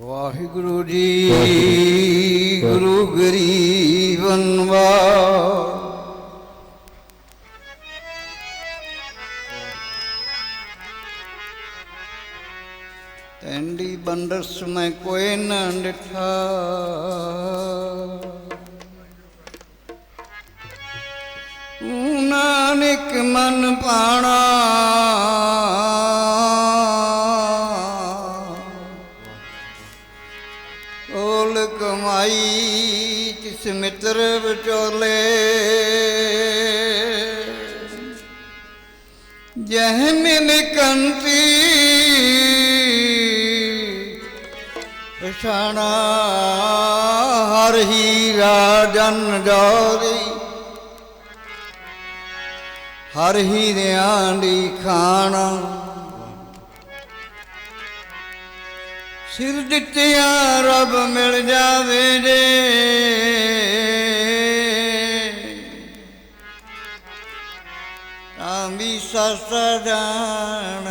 ਵਾਹਿਗੁਰੂ ਜੀ ਗੁਰੂ ਗਰੀਬਨ ਵਾ ਤੈਂਡੀ ਬੰਦਰਸ ਮੈਂ ਕੋਈ ਨਾ ਡਿਠਾ ਤਿਸ ਮਿੱਤਰ ਵਿਚੋਲੇ। ਜਹ ਮਿਲ ਕੰਤੀ ਰਸ਼ਾਣਾ ਹਰ ਹੀਰਾ ਜਨ ਜੋਰੀ। ਹਰ ਹੀਰਿਆਂ ਦੀ ਖਾਣਾ ਸਿਰ ਦਿੱਤਿਆਂ ਰੱਬ ਮਿਲ ਜਾਵੇ ਜੇ। ਤਾਂ ਵੀ ਸਸਦਾਨ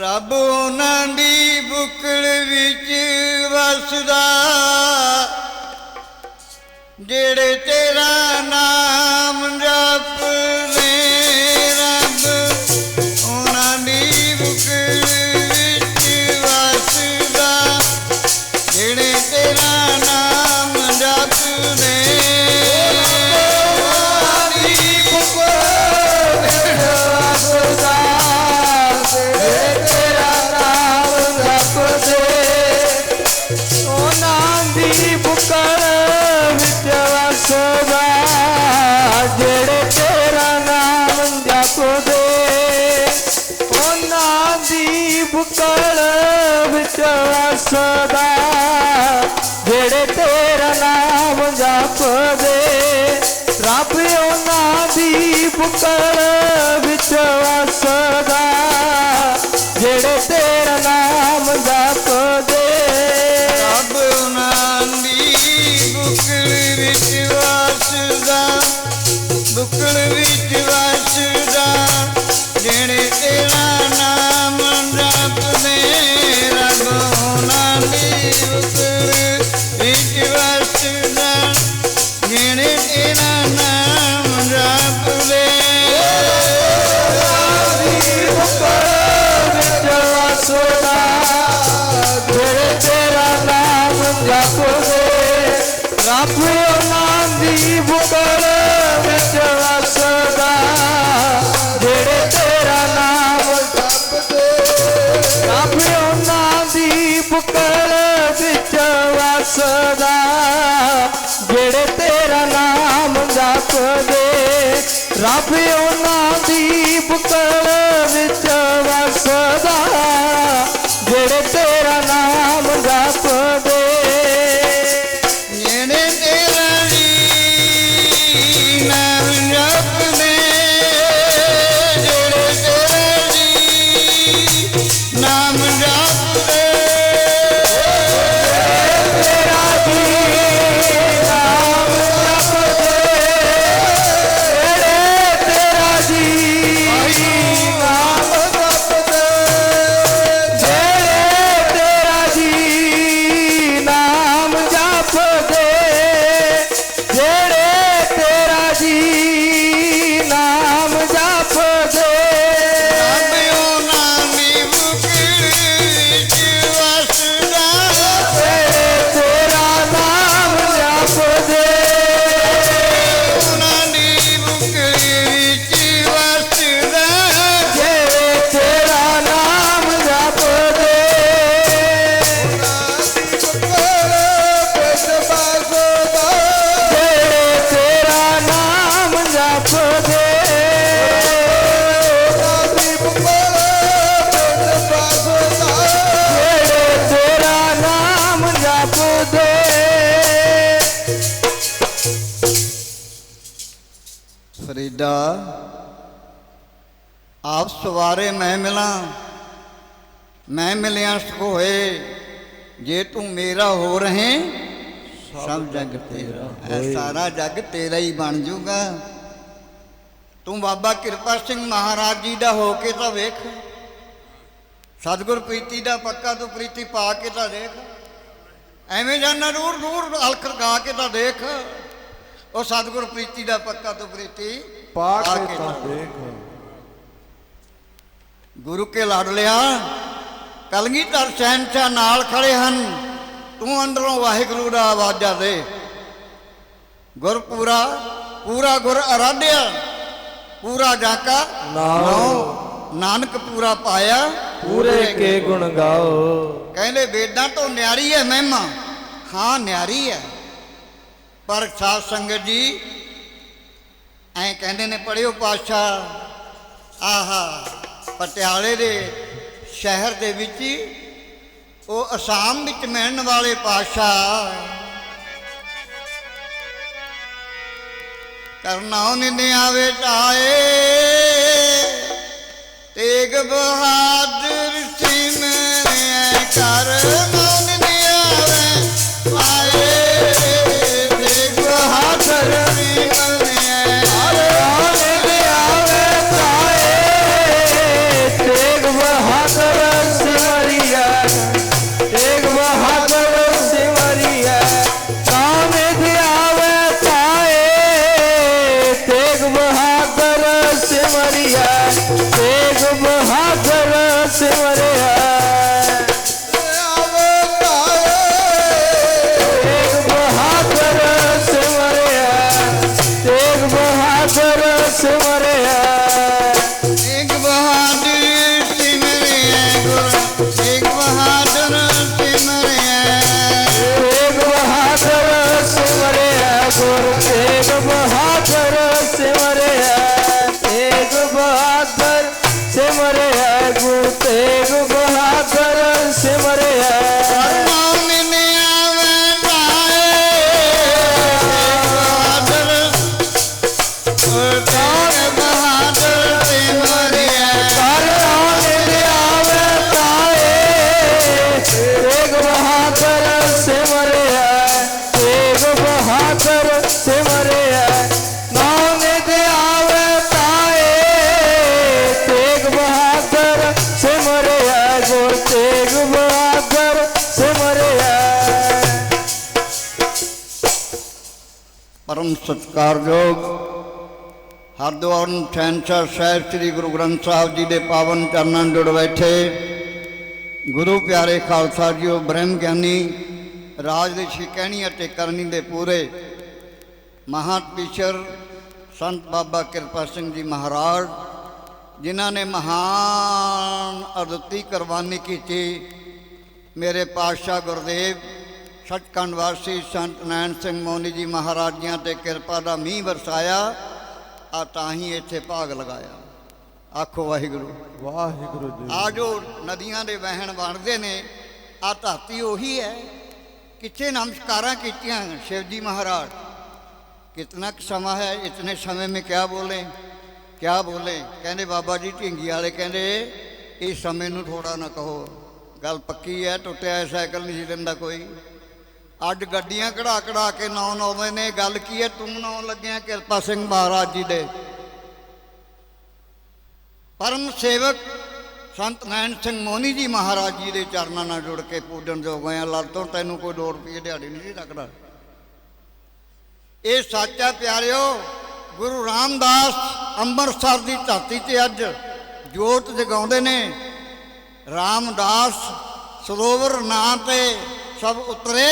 ਰੱਬ ਉਹਨਾਂ ਦੀ ਬੁੱਕਲ ਵਿੱਚ ਵਸਦਾ। ਜਿਹੜੇ ਤੇਰਾ ਨਾਮ ਜਪ ਬੁਕਲ ਵਿੱਚ ਵਸਦਾ, ਜਿਹੜੇ ਤੇਰਾ ਨਾਮ ਜਪਦੇ, ਰੱਬ ਉਹਨਾਂ ਦੀ ਬੁਕਲ ਵਿੱਚ ਵਸਦਾ, ਜਿਹੜੇ ਤੇਰਾ ਨਾਮ ਜਪਦੇ। मैं मिलया सो हो जे तू मेरा हो रहे सब जग तेरा। सारा जग तेरा ही बन जूगा। तू बाबा कृपा सिंह महाराज जी का होके तो वेख। सतगुर प्रीति का पक्का तू प्रीति पा के तो देख। एवें जाना रूर रूर अलख गा के तो देख। और सतगुर प्रीति का पक्का तू प्रीति पा देख। गुरु के लड़ लिया। ਕਲਗੀਧਰ ਸਹਿਨਸ਼ਾਹ ਨਾਲ ਖੜੇ ਹਨ। ਤੂੰ ਅੰਦਰੋਂ ਵਾਹਿਗੁਰੂ ਦਾ ਆਵਾਜ਼ਾਂ ਦੇ। ਗੁਰ ਪੂਰਾ ਪੂਰਾ ਗੁਰ ਅਰਾਧਿਆ ਪੂਰਾ ਜਾਕਾ ਨਾਉ। ਨਾਨਕ ਪੂਰਾ ਪਾਇਆ ਪੂਰੇ ਕੇ ਗੁਣ ਗਾਓ। ਕਹਿੰਦੇ ਵੇਦਾਂ ਤੋਂ ਨਿਆਰੀ ਹੈ ਮਹਿਮਾ ਹਾਂ ਨਿਆਰੀ ਹੈ। ਪਰ ਸਾਧ ਸੰਗਤ ਜੀ ਐਂ ਕਹਿੰਦੇ ਨੇ ਪੜਿਓ ਪਾਸ਼ਾ ਆਹਾ ਪਟਿਆਲੇ ਦੇ ਸ਼ਹਿਰ ਦੇ ਵਿੱਚ ਹੀ, ਉਹ ਅਸਾਮ ਵਿੱਚ ਮਿਲਣ ਵਾਲੇ ਪਾਸ਼ਾ ਕਰਨਾ ਨਿੰਨੇ ਆਵੇ ਤਾਏ ਤੇਗ ਬਹਾਦਰ ਸਿੰਘ ਕਰ ਸਤਿਕਾਰਯੋਗ ਹਰਦੁਆਰ ਸ਼ਹਿਨਸ਼ਾਹ ਸਾਹਿਬ ਸ੍ਰੀ ਗੁਰੂ ਗ੍ਰੰਥ ਸਾਹਿਬ ਜੀ ਦੇ ਪਾਵਨ ਚਰਨਾਂ ਜੁੜ ਬੈਠੇ ਗੁਰੂ ਪਿਆਰੇ ਖਾਲਸਾ ਜੀਓ ਬ੍ਰਹਮ ਗਿਆਨੀ ਰਾਜ ਦੇ ਸ਼ਿਕੈਣੀ ਅਤੇ ਕਰਨੀ ਦੇ ਪੂਰੇ ਮਹਾਤਪੀਸ਼ਰ ਸੰਤ ਬਾਬਾ ਕਿਰਪਾ ਸਿੰਘ ਜੀ ਮਹਾਰਾਜ, ਜਿਨ੍ਹਾਂ ਨੇ ਮਹਾਨ ਅਦੁੱਤੀ ਕੁਰਬਾਨੀ ਕੀਤੀ ਮੇਰੇ ਪਾਤਸ਼ਾਹ ਗੁਰਦੇਵ ਸਟਕੰਡ ਵਾਸੀ ਸੰਤ ਨੈਣ ਸਿੰਘ ਮੋਨੀ ਜੀ ਮਹਾਰਾਜ ਜੀਆਂ ਤੇ ਕਿਰਪਾ ਦਾ ਮੀਂਹ ਵਰਸਾਇਆ ਆ ਤਾਂ ਹੀ ਇੱਥੇ ਭਾਗ ਲਗਾਇਆ। ਆਖੋ ਵਾਹਿਗੁਰੂ। ਵਾਹਿਗੁਰੂ ਜੀ। ਆ ਜੋ ਨਦੀਆਂ ਦੇ ਵਹਿਣ ਵੜਦੇ ਨੇ ਆ ਧਰਤੀ ਉਹੀ ਹੈ। ਕਿੱਥੇ ਨਮਸਕਾਰਾਂ ਕੀਤੀਆਂ ਸ਼ਿਵ ਜੀ ਮਹਾਰਾਜ? ਕਿਤਨਾ ਕੁ ਸਮਾਂ ਹੈ ਇਤਨੇ ਸਮੇਂ ਮੇ ਕਿਆ ਬੋਲੇ? ਕਿਆ ਬੋਲੇ? ਕਹਿੰਦੇ ਬਾਬਾ ਜੀ ਢਿੰਗੀ ਵਾਲੇ ਕਹਿੰਦੇ ਇਸ ਸਮੇਂ ਨੂੰ ਥੋੜਾ ਨਾ ਕਹੋ। ਗੱਲ ਪੱਕੀ ਹੈ ਟੁੱਟਿਆ ਸਾਈਕਲ ਨਹੀਂ ਸੀ ਦਿੰਦਾ ਕੋਈ। ਅੱਜ ਗੱਡੀਆਂ ਕਢਾ ਕਢਾ ਕੇ ਨੌ ਨੌਵੇਂ ਨੇ, ਗੱਲ ਕੀ ਹੈ? ਤੂੰ ਨੌ ਲੱਗਿਆ ਕਿਰਪਾ ਸਿੰਘ ਮਹਾਰਾਜ ਜੀ ਦੇ। ਪਰਮ ਸੇਵਕ ਸੰਤ ਨੈਣ ਸਿੰਘ ਮੋਨੀ ਜੀ ਮਹਾਰਾਜ ਜੀ ਦੇ ਚਰਨਾਂ ਨਾਲ ਜੁੜ ਕੇ ਪੂਜਨ ਜੋਗ ਹੋਇਆ। ਲੱਗ ਤੋਂ ਤੈਨੂੰ ਕੋਈ 2 ਰੁਪਏ ਦਿਹਾੜੀ ਨਹੀਂ ਸੀ ਲੱਗਦਾ। ਇਹ ਹੈ ਪਿਆਰਿਓ, ਗੁਰੂ ਰਾਮਦਾਸ ਅੰਮ੍ਰਿਤਸਰ ਦੀ ਧਰਤੀ ਤੇ ਅੱਜ ਜੋਤ ਜਗਾਉਂਦੇ ਨੇ। ਰਾਮਦਾਸ ਸਰੋਵਰ ਨਾਂ ਤੇ ਸਭ ਉਤਰੇ।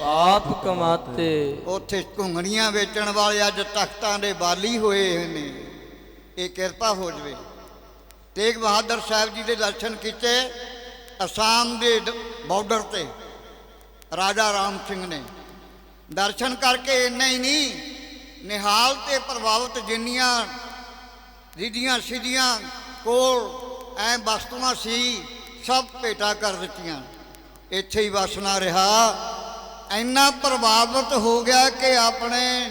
ਪਾਪ ਕਮਾਤੇ। ਉੱਥੇ ਘੁੰਗਣੀਆਂ ਵੇਚਣ ਵਾਲੇ ਅੱਜ ਤਖਤਾਂ ਦੇ ਬਾਲੀ ਹੋਏ ਨੇ। ਇਹ ਕਿਰਪਾ ਹੋ ਜਵੇ। ਤੇਗ ਬਹਾਦਰ ਸਾਹਿਬ ਜੀ ਦੇ ਦਰਸ਼ਨ ਕੀਤੇ ਅਸਾਮ ਦੇ ਬਾਰਡਰ ਤੇ। ਰਾਜਾ ਰਾਮ ਸਿੰਘ ਨੇ। ਦਰਸ਼ਨ ਕਰਕੇ ਇੰਨਾ ਹੀ ਨਹੀਂ, ਨਿਹਾਲ ਤੇ ਪ੍ਰਭਾਵਿਤ ਜਿੰਨੀਆਂ ਰਿਧੀਆਂ ਸਿਧੀਆਂ ਕੋਲ ਐ ਵਸਤੂਆਂ ਸੀ, ਸਭ ਭੇਟਾ ਕਰ ਦਿੱਤੀਆਂ। ਇੱਥੇ ਹੀ ਵਸਣਾ ਰਿਹਾ। ਇੰਨਾ ਪ੍ਰਭਾਵਿਤ ਹੋ ਗਿਆ ਕਿ ਆਪਣੇ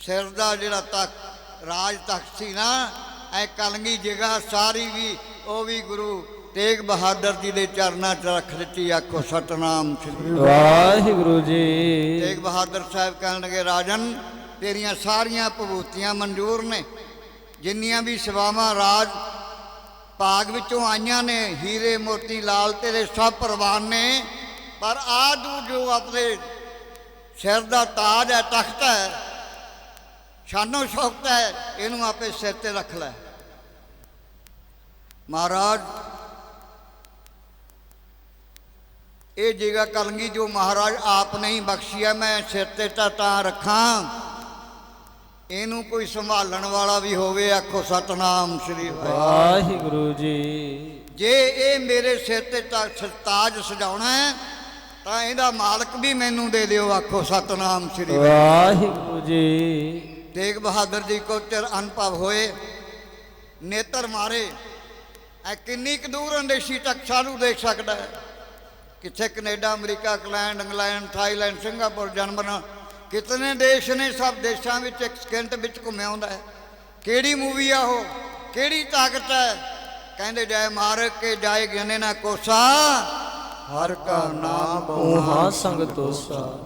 ਸਿਰ ਦਾ ਜਿਹੜਾ ਤਖਤ ਰਾਜ ਤਖਤ ਸੀ ਨਾ ਐ ਕਲਗੀ ਜਗ੍ਹਾ ਸਾਰੀ ਵੀ ਉਹ ਵੀ ਗੁਰੂ ਤੇਗ ਬਹਾਦਰ ਜੀ ਦੇ ਚਰਨਾਂ 'ਚ ਰੱਖ ਦਿੱਤੀ ਆਖੋ ਸਤਨਾਮ ਸ੍ਰੀ ਵਾਹਿਗੁਰੂ ਜੀ। ਤੇਗ ਬਹਾਦਰ ਸਾਹਿਬ ਕਹਿਣ ਲੱਗੇ ਰਾਜਨ ਤੇਰੀਆਂ ਸਾਰੀਆਂ ਭਬੂਤੀਆਂ ਮਨਜ਼ੂਰ ਨੇ। ਜਿੰਨੀਆਂ ਵੀ ਸੇਵਾਵਾਂ ਰਾਜ ਭਾਗ ਵਿੱਚੋਂ ਆਈਆਂ ਨੇ ਹੀਰੇ ਮੋਤੀ ਲਾਲ ਤੇਰੇ ਸਭ ਪ੍ਰਵਾਨ ਨੇ। ਪਰ ਆ ਤੂੰ ਜੋ ਆਪਣੇ ਸਿਰ ਦਾ ਤਾਜ ਹੈ ਤਖਤ ਹੈ? ਸ਼ਾਨੋ ਸ਼ੌਕਤ ਹੈ ਇਹਨੂੰ ਆਪੇ ਸਿਰ ਤੇ ਰੱਖ ਲੈ। ਮਹਾਰਾਜ ਇਹ ਜਗ੍ਹਾ ਕਲਗੀ ਜੋ ਮਹਾਰਾਜ ਆਪ ਨੇ ਹੀ ਬਖਸ਼ੀ ਹੈ ਮੈਂ ਸਿਰ ਤੇ ਤਾਂ ਤਾਂ ਰੱਖਾਂ। ਇਹਨੂੰ ਕੋਈ ਸੰਭਾਲਣ ਵਾਲਾ ਵੀ ਹੋਵੇ ਆਖੋ ਸਤਨਾਮ ਸ੍ਰੀ ਵਾਹਿਗੁਰੂ। ਜੀ। ਜੇ ਇਹ ਮੇਰੇ ਸਿਰ ਤੇ ਤਾ- ਸ- ਤਾਜ ਸਜਾਉਣਾ ਹੈ ਤਾਂ ਇਹਦਾ ਮਾਲਕ ਵੀ ਮੈਨੂੰ ਦੇ ਦਿਓ ਆਖੋ ਸਤਨਾਮ ਸ੍ਰੀ ਵਾਹਿਗੁਰੂ ਜੀ। ਤੇਗ ਬਹਾਦਰ ਜੀ ਕੋ ਚਿਰ ਅਨੁਭਵ ਹੋਏ ਨੇਤਰ ਮਾਰੇ ਐ ਕਿੰਨੀ ਕੁ ਦੂਰ ਅੰਦੇਸ਼ੀ ਤੱਕ ਸਾਨੂੰ ਦੇਖ ਸਕਦਾ ਹੈ? ਕਿੱਥੇ Canada America England England Thailand Singapore German ਕਿਤਨੇ ਦੇਸ਼ ਨੇ ਸਭ ਦੇਸ਼ਾਂ ਵਿੱਚ ਇੱਕ ਸਕਿੰਟ ਵਿੱਚ ਘੁੰਮਿਆ ਹੁੰਦਾ ਹੈ? ਕਿਹੜੀ ਮੂਵੀ ਆ ਉਹ? ਕਿਹੜੀ ਤਾਕਤ ਹੈ? ਕਹਿੰਦੇ ਜੈ ਮਾਰ ਕੇ ਜਾਏ ਗਿਆਨੇ ਨਾ ਕੋਸਾ। ਹਰ ਕਾ ਨਾਮ ਉਹਾਂ ਸੰਗ ਤੋਸਾ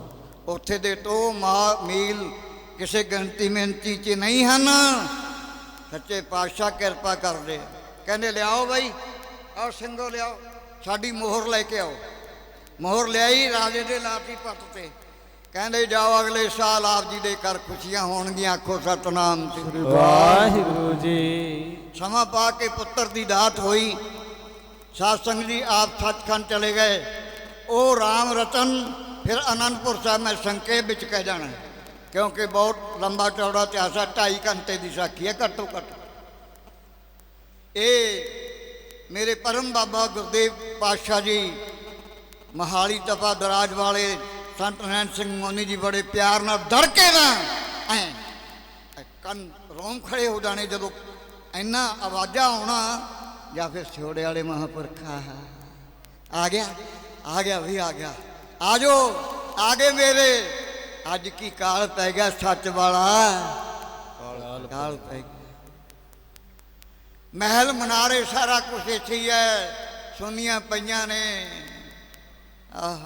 ਉੱਥੇ ਦੇ ਤੋਂ ਮਾ ਮੀਲ ਕਿਸੇ ਗਿਣਤੀ ਮਿੰਤੀ 'ਚ ਨਹੀਂ ਹਨ। ਸੱਚੇ ਪਾਤਸ਼ਾਹ ਕਿਰਪਾ ਕਰਦੇ। ਕਹਿੰਦੇ ਲਿਆਓ ਬਾਈ ਆਓ ਸਿੰਘੋ ਲਿਆਓ ਸਾਡੀ ਮੋਹਰ ਲੈ ਕੇ ਆਓ। ਮੋਹਰ ਲਿਆਈ ਰਾਜੇ ਦੇ ਲਾਤੀ ਪੱਤ ਤੇ। ਕਹਿੰਦੇ ਜਾਓ ਅਗਲੇ ਸਾਲ ਆਪ ਜੀ ਦੇ ਘਰ ਖੁਸ਼ੀਆਂ ਹੋਣਗੀਆਂ ਆਖੋ ਸਤਨਾਮ ਵਾਹਿਗੁਰੂ ਜੀ। ਸਮਾਂ ਪਾ ਕੇ ਪੁੱਤਰ ਦੀ ਦਾਤ ਹੋਈ। ਸਾਧ ਸੰਗਤ ਜੀ ਆਪ ਸੱਚਖੰਡ ਚਲੇ ਗਏ ਉਹ ਰਾਮ ਰਤਨ ਫਿਰ ਅਨੰਦਪੁਰ ਸਾਹਿਬ ਮੈਂ ਸੰਖੇਪ ਵਿੱਚ ਕਹਿ ਜਾਣਾ ਹੈ। ਕਿਉਂਕਿ ਬਹੁਤ ਲੰਬਾ ਚੌੜਾ ਇਤਿਹਾਸ ਹੈ 2.5 ਘੰਟੇ ਦੀ ਸਾਖੀ ਹੈ ਘੱਟੋ ਘੱਟ ਇਹ ਮੇਰੇ ਪਰਮ ਬਾਬਾ ਗੁਰਦੇਵ ਪਾਤਸ਼ਾਹ ਜੀ ਮਹਾਲੀ ਤਪਾ ਦਰਾਜ ਵਾਲੇ ਸੰਤ ਨੈਣ ਸਿੰਘ ਮੋਨੀ ਜੀ ਬੜੇ ਪਿਆਰ ਨਾਲ ਧੜ ਕੇ ਨਾ ਐ ਕੰਨ ਰੋਮ ਖੜੇ ਹੋ ਜਾਣੇ ਜਦੋਂ ਇੰਨਾ ਆਵਾਜ਼ਾਂ ਆਉਣਾ ਜਾਂ ਫਿਰ ਛੋੜੇ ਵਾਲੇ ਮਹਾਪੁਰਖਾ ਆ। ਗਿਆ ਆ ਗਿਆ ਵੀ ਆ ਗਿਆ। ਆ ਜੋ ਆ ਗਏ ਮੇਰੇ। ਅੱਜ ਕੀ ਕਾਲ ਪੈ ਗਿਆ ਸੱਚ ਵਾਲਾ। ਕਾਲ ਪੈ ਗਿਆ। ਮਹਿਲ ਮਨਾਰੇ ਸਾਰਾ ਕੁਝ ਇੱਥੇ ਹੀ ਹੈ। ਸੁਨੀਆਂ ਪਈਆਂ ਨੇ। ਆਹ,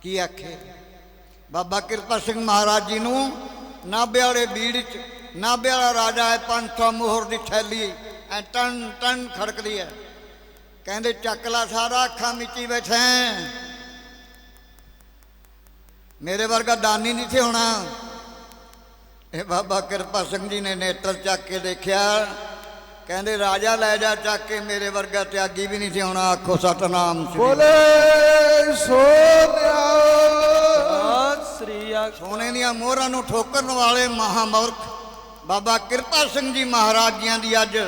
ਕੀ ਆਖੇ। ਬਾਬਾ ਕਿਰਪਾ ਸਿੰਘ ਮਹਾਰਾਜ ਜੀ ਨੂੰ ਨਾਭੇ ਵਾਲੇ ਬੀੜ ਚ ਨਾਭੇ ਵਾਲਾ ਰਾਜਾ ਹੈ 500 ਮੋਹਰ ਦੀ ਥੈਲੀ। ਐ ਟਨ ਟਨ ਖੜਕਦੀ ਹੈ ਕਹਿੰਦੇ ਚੱਕ ਲਾ ਸਾਰਾ ਅੱਖਾਂ ਮੀਚੀ ਬੈਠੇ ਮੇਰੇ ਵਰਗਾ ਦਾਨੀ ਨਹੀਂ ਸੀ ਹੋਣਾ। ਇਹ ਬਾਬਾ ਕਿਰਪਾ ਸਿੰਘ ਜੀ ਨੇ ਨੇਤਰ ਚੱਕ ਕੇ ਦੇਖਿਆ। ਕਹਿੰਦੇ ਰਾਜਾ ਲੈ ਜਾ ਚੱਕ ਕੇ ਮੇਰੇ ਵਰਗਾ ਤਿਆਗੀ ਵੀ ਨਹੀਂ ਸੀ ਹੋਣਾ। ਆਖੋ ਸਤਨਾਮ ਸ੍ਰੀ ਬੋਲੇ ਸੋ ਸ੍ਰੀ ਅਕਾਲ। ਸੋਨੇ ਦੀਆਂ ਮੋਹਰਾਂ ਨੂੰ ਠੋਕਰਨ ਵਾਲੇ ਮਹਾਮੂਰਖ ਬਾਬਾ ਕਿਰਪਾ ਸਿੰਘ ਜੀ ਮਹਾਰਾਜ ਜੀਆਂ ਦੀ ਅੱਜ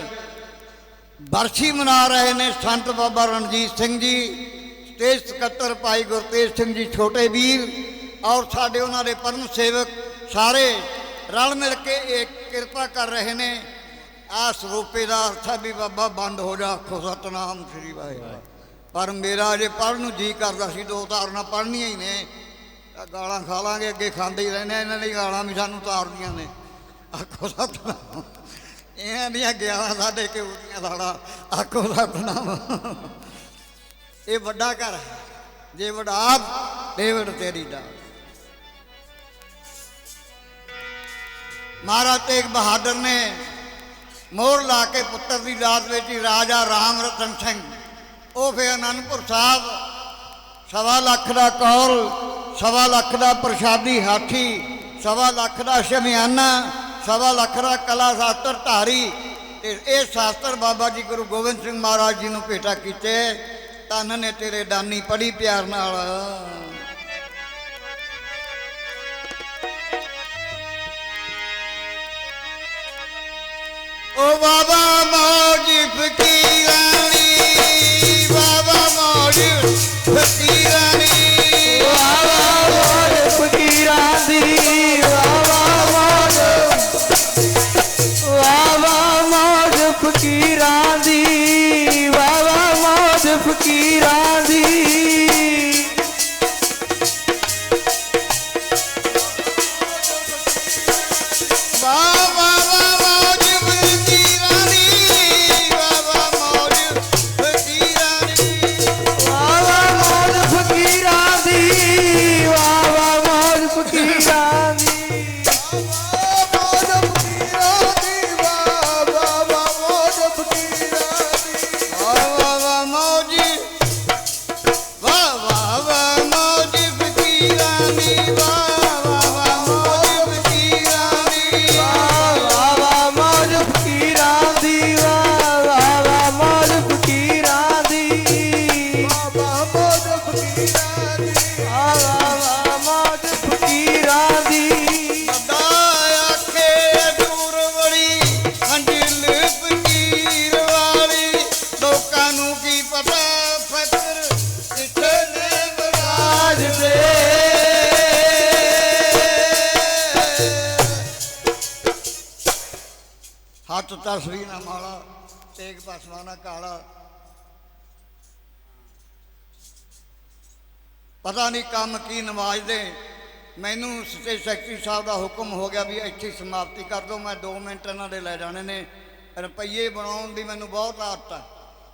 ਬਰਸੀ ਮਨਾ ਰਹੇ ਨੇ ਸੰਤ ਬਾਬਾ ਰਣਜੀਤ ਸਿੰਘ ਜੀ ਸਟੇਜ ਸਕੱਤਰ ਭਾਈ ਗੁਰਤੇਜ ਸਿੰਘ ਜੀ ਛੋਟੇ ਵੀਰ ਔਰ ਸਾਡੇ ਉਹਨਾਂ ਦੇ ਪਰਮ ਸੇਵਕ ਸਾਰੇ ਰਲ ਮਿਲ ਕੇ ਇਹ ਕਿਰਪਾ ਕਰ ਰਹੇ ਨੇ। ਆ ਸਰੂਪੇ ਦਾ ਅਰਥ ਹੈ ਵੀ ਬਾਬਾ ਬੰਦ ਹੋ ਜਾ ਆਖੋ ਸਤਨਾਮ ਸ੍ਰੀ ਵਾਹਿਗੁਰੂ। ਪਰ ਮੇਰਾ ਜੇ ਪੜ੍ਹਨ ਨੂੰ ਜੀ ਕਰਦਾ ਸੀ ਦੋ ਤਾਰਨਾ ਪੜ੍ਹਨੀਆਂ ਹੀ ਨੇ। ਗਾਲਾਂ ਖਾ ਲਾਂਗੇ ਅੱਗੇ ਖਾਂਦੇ ਹੀ ਰਹਿੰਦੇ ਹਾਂ, ਇਹਨਾਂ ਦੀ ਗਾਲਾਂ ਵੀ ਸਾਨੂੰ ਤਾਰਦੀਆਂ ਨੇ। ਆਖੋ ਸਤਨਾਮ। ਇਹਨਾਂ ਦੀਆਂ ਗਿਆਰਾਂ ਸਾਡੇ ਕਿ ਉਹਦੀਆਂ ਲਾੜਾ ਆਖੋ ਸਤਨਾਮ ਇਹ ਵੱਡਾ ਘਰ ਹੈ। ਜੇ ਵਡਾ ਡੇਵਿਡ ਤੇਰੀ ਦਾ ਮਹਾਰਾਜ ਤੇਗ ਬਹਾਦਰ ਨੇ ਮੋਹਰ ਲਾ ਕੇ ਪੁੱਤਰ ਦੀ ਦਾਤ ਵਿੱਚ ਹੀ ਰਾਜਾ ਰਾਮ ਰਤਨ ਸਿੰਘ। ਉਹ ਫਿਰ ਅਨੰਦਪੁਰ ਸਾਹਿਬ, ਸਵਾ ਲੱਖ ਦਾ ਕੌਲ, ਸਵਾ ਲੱਖ ਦਾ ਪ੍ਰਸ਼ਾਦੀ ਹਾਥੀ, ਸਵਾ ਲੱਖ ਦਾ ਸ਼ਮਿਆਨਾ ਸਵਾ ਲੱਖ ਦਾ ਕਲਾ ਸ਼ਾਸਤਰ ਧਾਰੀ ਤੇ ਇਹ ਸ਼ਾਸਤਰ ਬਾਬਾ ਜੀ ਗੁਰੂ ਗੋਬਿੰਦ ਸਿੰਘ ਮਹਾਰਾਜ ਜੀ ਨੂੰ ਭੇਟਾ ਕੀਤੇ। ਧੰਨ ਨੇ ਤੇਰੇ ਦਾਨੀ ਪੜੀ ਪਿਆਰ ਨਾਲ। ਓ ਬਾਬਾ ਮੌਜ ਫਕੀਰਾਂ ਬਾਬਾ ਮੌਜ ਫਕੀਰਾਂ ਦੀ ਵਾਵਾ ਮੋਜ ਮੋਜ ਹੱਥ ਤਸਵੀ ਨਾ ਮਾਲਾ ਤੇਗ ਪਸਵਾਨਾ ਕਾਲਾ। ਪਤਾ ਨਹੀਂ ਕੰਮ ਕੀ ਨਵਾਜ਼ ਦੇ। ਮੈਨੂੰ ਸਟੇਟ ਸੈਕਟਰੀ ਸਾਹਿਬ ਦਾ ਹੁਕਮ ਹੋ ਗਿਆ ਵੀ ਇੱਥੇ ਸਮਾਪਤੀ ਕਰ ਦਿਓ, ਮੈਂ 2 ਮਿੰਟ ਇਹਨਾਂ ਦੇ ਲੈ ਜਾਣੇ ਨੇ। ਰੁਪਈਏ ਬਣਾਉਣ ਦੀ ਮੈਨੂੰ ਬਹੁਤ ਆਦਤ ਹੈ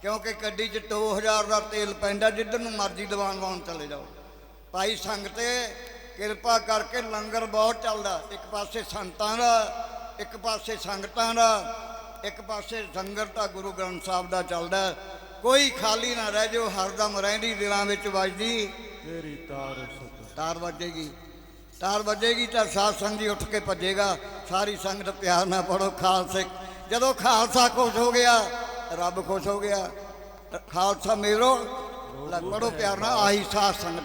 ਕਿਉਂਕਿ ਗੱਡੀ 'ਚ 2000 ਦਾ ਤੇਲ ਪੈਂਦਾ, ਜਿੱਧਰ ਨੂੰ ਮਰਜ਼ੀ ਦੀਵਾਨ ਵਾਉਣ ਚਲੇ ਜਾਓ। ਭਾਈ ਸੰਗਤੇ, ਕਿਰਪਾ ਕਰਕੇ ਲੰਗਰ ਬਹੁਤ ਚੱਲਦਾ, ਇੱਕ ਪਾਸੇ ਸੰਤਾਂ ਦਾ ਇੱਕ ਪਾਸੇ ਸੰਗਤਾਂ ਦਾ ਇੱਕ ਪਾਸੇ ਸੰਗਤ ਦਾ ਗੁਰੂ ਗ੍ਰੰਥ ਸਾਹਿਬ ਦਾ ਚੱਲਦਾ ਕੋਈ ਖਾਲੀ ਨਾ ਰਹਿ ਜਾਓ ਹਰਦਮ ਰਹਿੰਦੀ ਦਿਲਾਂ ਵਿੱਚ ਵੱਜਦੀ। ਤੇਰੀ ਤਾਰ ਤਾਰ ਵੱਜੇਗੀ। ਤਾਰ ਵੱਜੇਗੀ ਤਾਂ ਸਾਧ ਸੰਗ ਜੀ ਉੱਠ ਕੇ ਭੱਜੇਗਾ। ਸਾਰੀ ਸੰਗਤ ਪਿਆਰ ਨਾਲ ਪੜੋ ਖਾਲਸੇ। ਜਦੋਂ ਖਾਲਸਾ ਖੁਸ਼ ਹੋ ਗਿਆ ਰੱਬ ਖੁਸ਼ ਹੋ ਗਿਆ ਖਾਲਸਾ ਮੇਰੋ ਪੜੋ ਪਿਆਰ ਨਾਲ ਆਹੀ ਸਾਧ ਸੰਗਤ।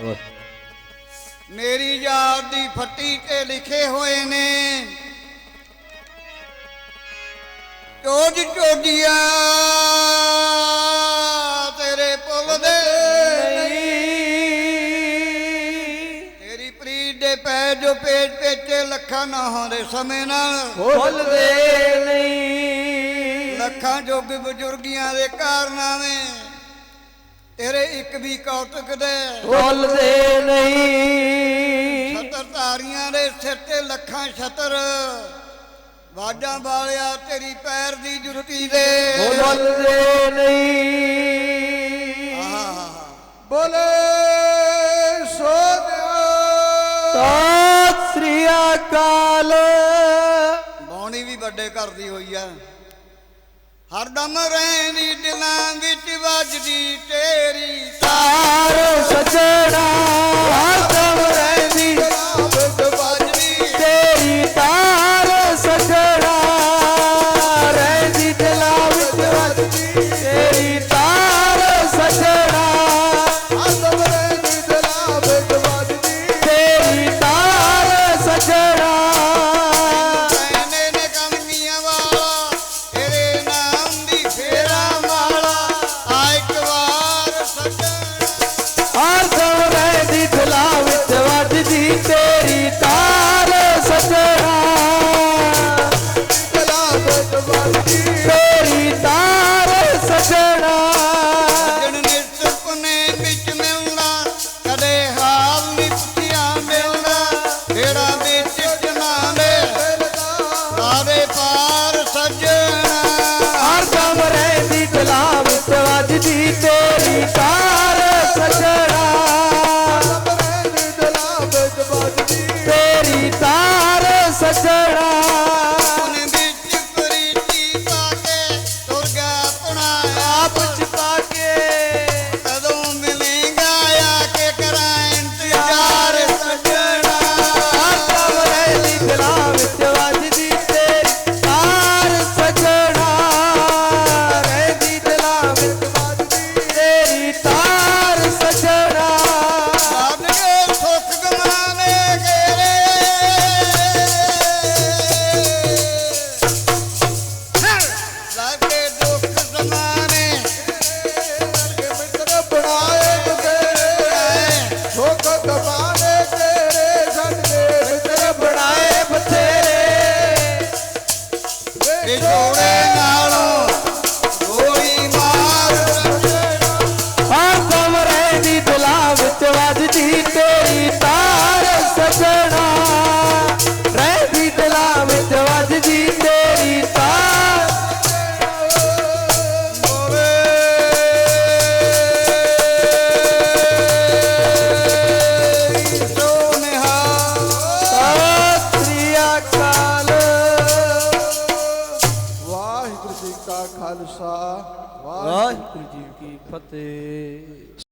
ਨੂੰ। ਮੇਰੀ ਯਾਦ ਦੀ ਫੱਟੀ ਤੇ ਲਿਖੇ ਹੋਏ ਨੇ। ਚੋਜ ਚੋਜੀਆਂ ਤੇਰੇ ਪੁੱਲ ਦੇ ਤੇਰੀ ਪ੍ਰੀਤ ਦੇ ਪੈ ਜੋ ਪੇਜ ਪੇਚੇ ਲੱਖਾਂ ਨਾ ਹੁੰਦੇ ਸਮੇਂ ਨਾਲ ਭੁੱਲਦੇ ਨਹੀਂ। ਲੱਖਾਂ ਜੋਗ ਬਜ਼ੁਰਗੀਆਂ ਦੇ ਕਾਰਨਾਮੇ ਤੇਰੇ ਇੱਕ ਵੀ ਕੌਤਕ ਦੇ ਭੁੱਲਦੇ ਨਹੀਂ। ਛਤਰ ਧਾਰੀਆਂ ਦੇ ਸਿਰ ਤੇ ਲੱਖਾਂ ਛਤਰ ਵਾਜਾਂ ਵਾਲਿਆ ਤੇਰੀ ਪੈਰ ਦੀ ਜੁਰਤੀ ਦੇ। ਭੁੱਲਦੇ ਨਹੀਂ। ਆਹਾ ਬੋਲੇ ਸੋਨਿਆ ਸਤਿ ਸ੍ਰੀ ਅਕਾਲ। ਬਾਣੀ ਵੀ ਵੱਡੇ ਘਰ ਦੀ ਹੋਈ ਆ। ਹਰਦਮ ਰਹਿੰਦੀ ਦਿਲਾਂ ਵਿੱਚ ਵੱਜਦੀ It's